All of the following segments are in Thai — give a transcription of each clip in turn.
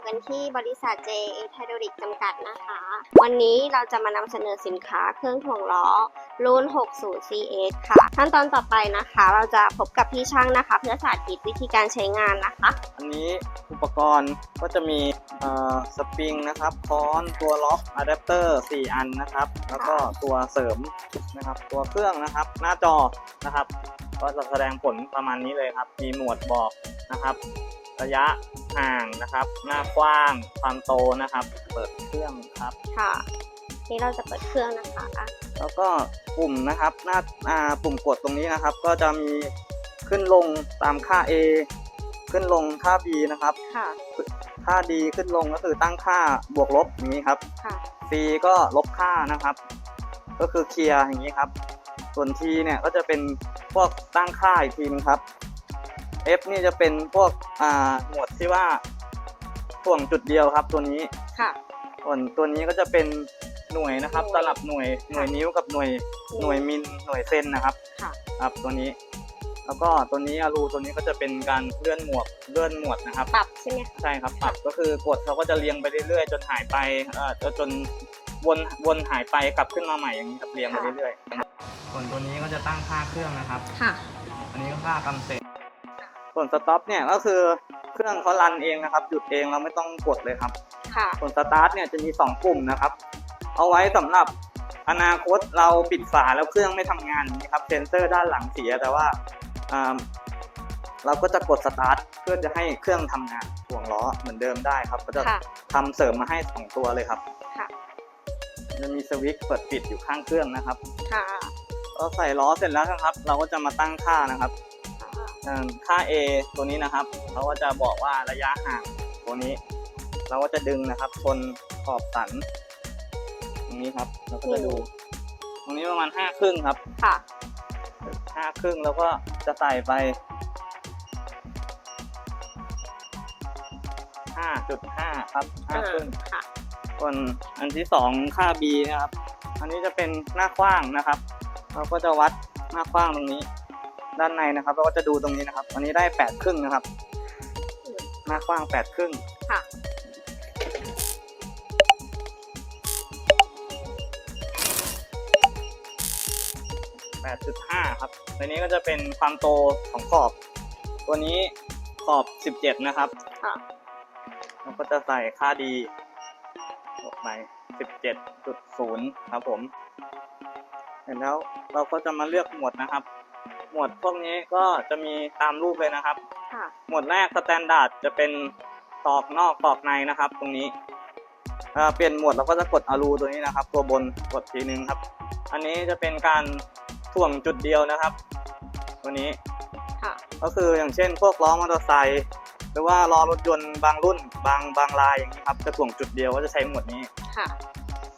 อยู่กันที่บริษัท JA Hydraulic จำกัดนะคะ วันนี้เราจะมานำเสนอสินค้าเครื่องถ่วงล้อรุ่น 60 CS ค่ะ ขั้นตอนต่อไปนะคะ เราจะพบกับพี่ช่างนะคะ เพื่อสาธิตวิธีการใช้งานนะคะ อันนี้อุปกรณ์ก็จะมีเอ่อสปริงนะครับค้อนตัวล็อกอะแดปเตอร์ 4 อันนะครับ แล้วก็ตัวเสริมนะครับ ตัวเครื่องนะครับ หน้าจอนะครับ ก็จะแสดงผลประมาณนี้เลยครับ มีหมวดบอกนะครับ ระยะห่างนะครับ หน้ากว้าง ความโตนะครับ เปิดเครื่องครับ ค่ะนี่เราจะเปิดเครื่องนะคะแล้วก็ปุ่มนะครับหน้าอ่าปุ่มกดตรงนี้นะครับ ก็จะมีขึ้นลงตามค่า A ขึ้นลงค่า B นะครับ ค่ะ ค่า D ขึ้นลงก็คือตั้งค่าบวกลบอย่างนี้ครับ ค่ะ C ก็ลบค่านะครับ ก็คือเคลียร์อย่างนี้ครับ ส่วน T เนี่ยก็จะเป็นพวกตั้งค่าอีกทีนึงครับ F นี่จะเป็นพวกอ่าหมวดที่ว่าถ่วงจุดเดียวครับ ตัวนี้ค่ะ ส่วนตัวนี้ก็จะเป็นหน่วยนะครับหน่วย สลับหน่วยหน่วยนิ้วกับหน่วยหน่วยมิลหน่วยเซนนะครับ ค่ะ ครับตัวนี้ แล้วก็ตัวนี้อารูตัวนี้ก็จะเป็นการเลื่อนหมวดเลื่อนหมวดนะครับ ปรับใช่ไหมคะ ใช่ครับปรับก็คือกดเขาก็จะเรียงไปเรื่อยๆ จนหายไปเอ่อจนจนวนวนหายไปกลับขึ้นมาใหม่อย่างนี้ครับเรียงไปเรื่อยๆส่วนตัวนี้ก็จะตั้งค่าเครื่องนะครับ ค่ะ อันนี้ก็ค่ากำเสร็จ ส่วนสต็อปเนี่ยก็คือเครื่องเขารันเองนะครับ หยุดเองเราไม่ต้องกดเลยครับ ค่ะ ส่วนสตาร์ทเนี่ยจะมี 2 ปุ่มนะครับ เอาไว้สำหรับอนาคตเราปิดฝาแล้วเครื่องไม่ทำงานอย่างนี้ครับเซนเซอร์ด้านหลังเสียแต่ว่าอ่าเราก็จะกดสตาร์ทเพื่อจะให้เครื่องทำงานถ่วงล้อเหมือนเดิมได้ครับก็จะค่ะทำเสริมมาให้2ตัวเลยครับค่ะจะมีสวิตช์เปิดปิดอยู่ข้างเครื่องนะครับ ค่ะก็ใส่ล้อเสร็จแล้วนะครับ เราก็จะมาตั้งค่านะครับอ่า ค่า A ตัวนี้นะครับเขาก็จะบอกว่าระยะห่างตัวนี้ เราก็จะดึงนะครับชนขอบสัน ตรงนี้ครับเราก็จะดู ตรงนี้ประมาณห้าครึ่งครับค่ะห้าครึ่งแล้วก็จะใส่ไปห้าจุดห้าครับห้าครึ่งค่ะส่วนอันที่สองค่า B นะครับ อันนี้จะเป็นหน้ากว้างนะครับ เราก็จะวัดหน้ากว้างตรงนี้ ด้านในนะครับเราก็จะดูตรงนี้นะครับอันนี้ได้แปดครึ่งนะครับ หน้ากว้างแปดครึ่งค่ะ8.5ครับตัวนี้ก็จะเป็นความโตของขอบ ตัวนี้ขอบ17นะครับค่ะเราก็จะใส่ค่าดีออกไป17.0ครับผม เสร็จแล้วเราก็จะมาเลือกหมวดนะครับ หมวดพวกนี้ก็จะมีตามรูปเลยนะครับ ค่ะ หมวดแรกสแตนดาร์ดจะเป็นตอกนอกตอกในนะครับ ตรงนี้ถ้าเปลี่ยนหมวดเราก็จะกดอารูตัวนี้นะครับ ตัวบนกดทีนึงครับ อันนี้จะเป็นการถ่วงจุดเดียวนะครับ ตัวนี้ค่ะ ก็ก็คืออย่างเช่น พวกล้อมอเตอร์ไซค์หรือว่าล้อรถยนต์บางรุ่น บางบางรายอย่างนี้ครับจะถ่วงจุดเดียวก็จะใช้หมวดนี้ค่ะ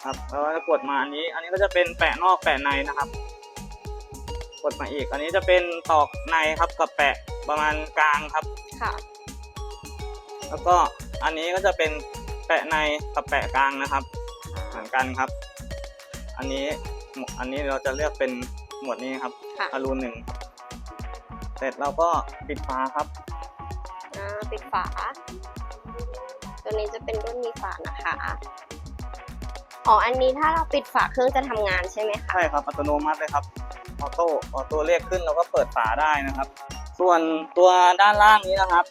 ครับแล้วก็จะกดมาอันนี้ อันนี้ก็จะเป็นแปะนอกแปะในนะครับ กดมาอีก อันนี้จะเป็นตอกในครับกับแปะประมาณกลางครับ ค่ะ แล้วก็อันนี้ก็จะเป็นแปะในกับแปะกลางนะครับเหมือนกันครับ อันนี้หมวดอันนี้เราจะเลือกเป็นหมวดนี้ครับค่ะอารูหนึ่งครับเสร็จเราก็ปิดฝาครับ อ่าปิดฝา ตัวนี้จะเป็นรุ่นมีฝานะคะ อ๋อ อันนี้ถ้าเราปิดฝาเครื่องจะทำงานใช่ไหมคะ ใช่ครับอัตโนมัติเลยครับ ออโต้ออโต้เรียกขึ้นเราก็เปิดฝาได้นะครับ ส่วนตัวด้านล่างนี้นะครับ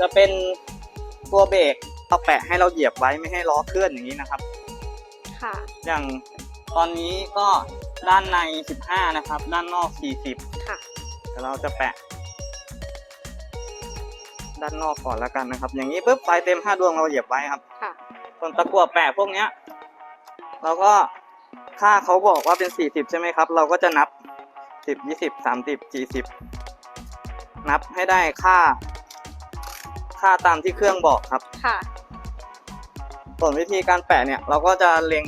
จะเป็นตัวเบรกเราแปะให้เราเหยียบไว้ไม่ให้ล้อเคลื่อนอย่างนี้นะครับ ค่ะ อย่างตอนนี้ก็ด้านใน 15 นะครับ ด้านนอก 40 ค่ะเดี๋ยวเราจะแปะ ด้านนอกก่อนแล้วกันนะครับ อย่างนี้ปุ๊บไฟเต็ม 5 ดวงเราเหยียบไว้ครับ ค่ะ ส่วนตะกั่วแปะพวกเนี้ยเราก็ค่าเขาบอกว่าเป็น 40 ใช่ไหมครับ เราก็จะนับ 10 20 30 40นับให้ได้ค่า ค่าตามที่เครื่องบอกครับ ค่ะ ส่วนวิธีการแปะเนี่ย เราก็จะเล็ง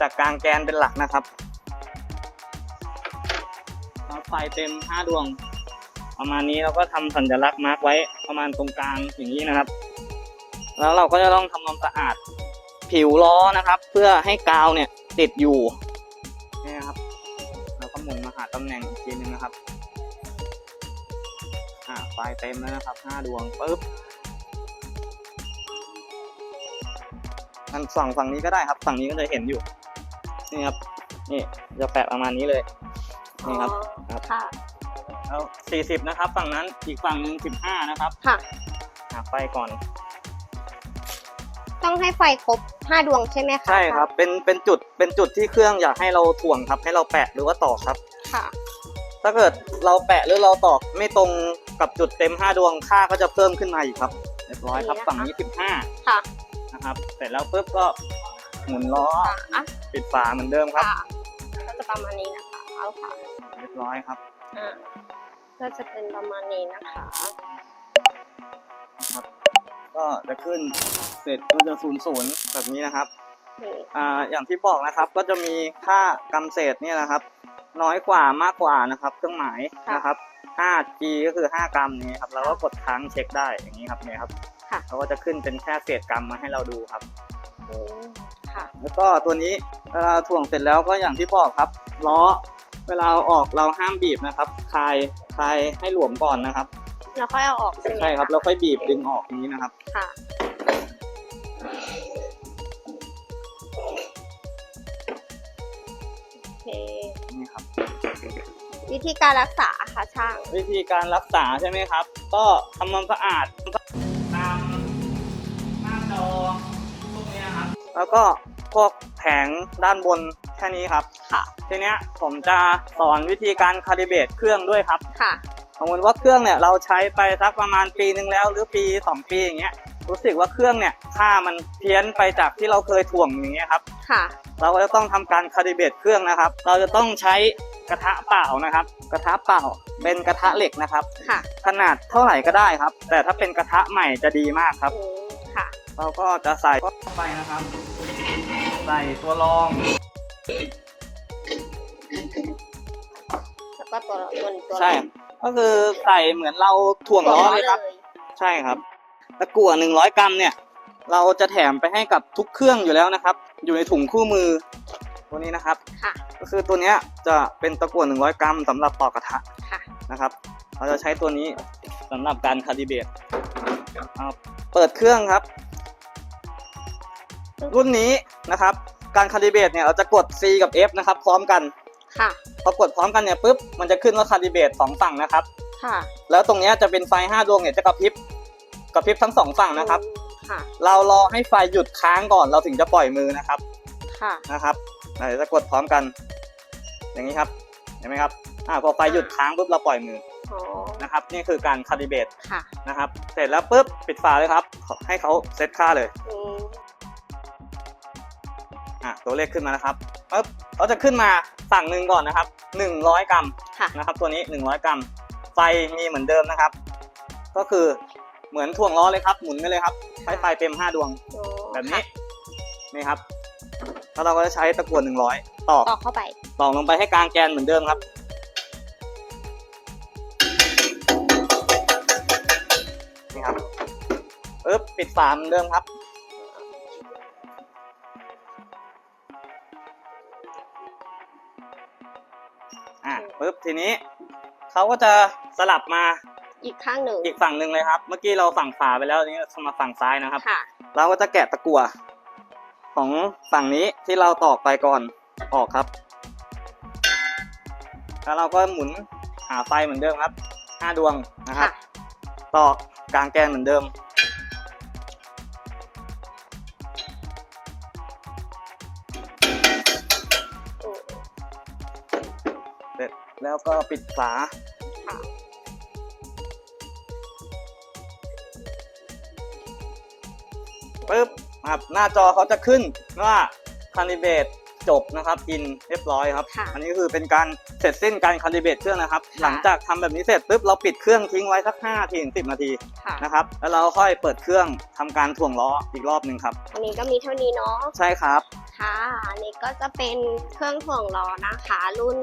จากกลางแกนเป็นหลักนะครับเอาไฟเต็ม5ดวง ประมาณนี้เราก็ทำสัญลักษณ์มาร์กไว้ประมาณตรงกลางอย่างนี้นะครับ แล้วเราก็จะต้องทำความสะอาดผิวล้อนะครับ เพื่อให้กาวเนี่ยติดอยู่นี่นะครับ เราก็หมุนมาหาตำแหน่งอีกทีนึงนะครับ อ่าไฟเต็มแล้วนะครับ5ดวงปุ๊บอันฝั่งฝั่งนี้ก็ได้ครับ ฝั่งนี้ก็จะเห็นอยู่ นี่ครับ นี่จะแปะประมาณนี้เลย นี่ครับอ๋อค่ะแล้วสี่สิบนะครับ ฝั่งนั้นอีกฝั่งหนึ่งสิบห้านะครับ ค่ะหาไฟก่อน ต้องให้ไฟครบห้าดวงใช่ไหมคะใช่ครับ เป็นเป็นจุดเป็นจุดที่เครื่องอยากให้เราถ่วงครับ ให้เราแปะหรือว่าตอกครับ ค่ะ ถ้าเกิดเราแปะหรือเราตอกไม่ตรงกับจุดเต็ม5ดวงค่าก็จะเพิ่มขึ้นมาอีกครับเรียบร้อยครับนี่นะคะฝั่งนี้ค่ะ15นะครับ เสร็จแล้วปุ๊บก็หมุนล้อค่ะ ปิดฝาเหมือนเดิมครับ ค่ะก็จะประมาณนี้นะคะเอาค่ะเรียบร้อยครับอ่าก็จะเป็นประมาณนี้นะคะ ก็จะขึ้นเสร็จก็จะศูนย์ศูนย์แบบนี้นะครับนี่อ่าอย่างที่บอกนะครับก็จะมีค่ากำเศษเนี่ยนะครับ น้อยกว่ามากกว่านะครับ เครื่องหมายนะครับ 5G ก็คือ 5 กรัมนี้ครับเราก็กดค้างเช็คได้อย่างนี้ครับเนี่ยครับค่ะเขาก็จะขึ้นเป็นแค่เศษกรรมมาให้เราดูครับอืมค่ะแล้วก็ตัวนี้เวลาถ่วงเสร็จแล้วก็อย่างที่บอกครับล้อเวลาเอาออกเราห้ามบีบนะครับคลายคลายให้หลวมก่อนนะครับ แล้วค่อยเอาออกใช่ไหมใช่ครับะแล้วค่อยบีบดึงออกอย่างนี้นะครับค่ะ โอเค นี่ครับ วิธีการรักษาค่ะช่าง วิธีการรักษาใช่ไหมครับ ก็ทำความสะอาดตามหน้าจอพวกนี้ครับ แล้วก็พวกแผงด้านบนแค่นี้ครับ ค่ะ ทีเนี้ยผมจะสอนวิธีการคาลิเบรตเครื่องด้วยครับ ค่ะ สมมติว่าเครื่องเนี่ยเราใช้ไปสักประมาณปีหนึ่งแล้ว หรือปีสองปีอย่างเงี้ยรู้สึกว่าเครื่องเนี่ยค่ามันเพี้ยนไปจากที่เราเคยถ่วงอย่างเงี้ยครับค่ะ เราก็จะต้องทำการคาลิเบรตเครื่องนะครับ เราจะต้องใช้กระทะเปล่านะครับ กระทะเปล่าเป็นกระทะเหล็กนะครับค่ะ ขนาดเท่าไหร่ก็ได้ครับ แต่ถ้าเป็นกระทะใหม่จะดีมากครับอืมค่ะ เราก็จะใส่เข้าไปนะครับ ใส่ตัวรอง ก็ตัวตัวนี้ตัวใช่ก็คือใส่เหมือนเราถ่วงตัวล้อล้อเลเลยครับ ใช่ครับตะกั่ว100กรัมเนี่ย เราจะแถมไปให้กับทุกเครื่องอยู่แล้วนะครับ อยู่ในถุงคู่มือตัวนี้นะครับค่ะก็คือตัวเนี้ยจะเป็นตะกั่ว100กรัมสำหรับปอกกระทะค่ะนะครับ เราจะใช้ตัวนี้สำหรับการคาลิเบรตเอาเปิดเครื่องครับ รุ่นนี้นะครับ การคาลิเบรตเนี่ยเราจะกด C กับ F นะครับ พร้อมกัน ค่ะ พอกดพร้อมกันเนี่ยปุ๊บมันจะขึ้นว่าคาลิเบรตสองฝั่งนะครับ ค่ะ แล้วตรงเนี้ยจะเป็นไฟ5ดวงเนี่ยจะกระพริบกระพริบทั้งสองฝั่งนะครับ ค่ะ เรารอให้ไฟหยุดค้างก่อนเราถึงจะปล่อยมือนะครับ ค่ะ นะครับเดี๋ยวจะกดพร้อมกัน อย่างนี้ครับ เห็นไหมครับอ่าพอไฟหยุดค้างปุ๊บเราปล่อยมืออ๋อ นะครับ นี่คือการคาลิเบรตค่ะ นะครับ เสร็จแล้วปุ๊บปิดฝาเลยครับ ให้เขาเซตค่าเลย อืม อะตัวเลขขึ้นมานะครับปุ๊บเขาจะขึ้นมา ฝั่งหนึ่งก่อนนะครับ 100 กรัมค่ะ นะครับ ตัวนี้ 100 กรัม ไฟมีเหมือนเดิมนะครับ ก็คือเหมือนถ่วงล้อเลยครับ หมุนไปเลยครับใช้ไฟเต็ม 5 ดวง โอ้แบบนี้ นี่ครับ แล้วเราก็จะใช้ตะกั่ว100 ตอก ต่อเข้าไป ตอกลงไปให้กลางแกนเหมือนเดิมครับ นี่ครับปึ๊บปิดฝาเหมือนเดิมครับ ปึ๊บทีนี้เขาก็จะสลับมาอีกข้างหนึ่งอีกฝั่งหนึ่งเลยครับ เมื่อกี้เราฝั่งขวาไปแล้วทีนี้เรามาฝั่งซ้ายนะครับ ค่ะ เราก็จะแกะตะกั่วของฝั่งนี้ที่เราตอกไปก่อนออกครับ แล้วเราก็หมุนหาไฟเหมือนเดิมครับห้าดวงนะครับ ค่ะ ตอกกลางแกนเหมือนเดิม เสร็จแล้วก็ปิดฝาค่ะปึ๊บครับหน้าจอเขาจะขึ้นว่าคาลิเบตจบนะครับอินเรียบร้อยครับค่ะอันนี้คือเป็นการเสร็จสิ้นการคาลิเบตเครื่องนะครับค่ะหลังจากทำแบบนี้เสร็จปุ๊บเราปิดเครื่องทิ้งไว้สัก5นาทีถึง10 นาทีค่ะนะครับ แล้วเราค่อยเปิดเครื่องทำการถ่วงล้ออีกรอบหนึ่งครับอันนี้ก็มีเท่านี้เนาะใช่ครับ ค่ะ อันนี้ก็จะเป็นเครื่องถ่วงล้อนะคะ รุ่น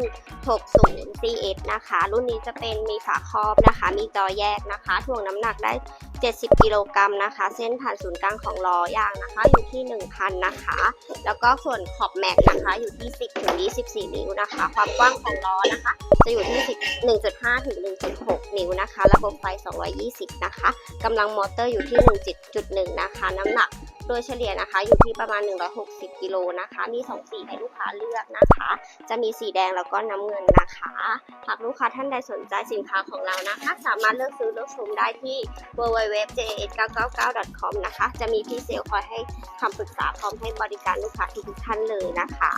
60 CS นะคะ รุ่นนี้จะเป็นมีฝาครอบนะคะ มีจอแยกนะคะ ถ่วงน้ำหนักได้ 70 กิโลกรัมนะคะ เส้นผ่านศูนย์กลางของล้อยางนะคะ อยู่ที่ 1,000 นะคะ แล้วก็ส่วนขอบแม็กนะคะ อยู่ที่ 10ถึง24 นิ้วนะคะ ความกว้างของล้อนะคะ จะอยู่ที่10 1.5ถึง1.6 นิ้วนะคะ ระบบไฟ 220 นะคะกำลังมอเตอร์อยู่ที่ 1.1 นะคะ น้ำหนัก โดยเฉลี่ยนะคะอยู่ที่ประมาณ 160 กิโลนะคะ มี 2 สีให้ลูกค้าเลือกนะคะ จะมีสีแดงแล้วก็น้ำเงินนะคะ หากลูกค้าท่านใดสนใจสินค้าของเรานะคะ สามารถเลือกซื้อเลือกชมได้ที่ www.jas999.com นะคะ จะมีพี่เซลคอยให้คำปรึกษาพร้อมให้บริการลูกค้าทุกท่านเลยนะคะ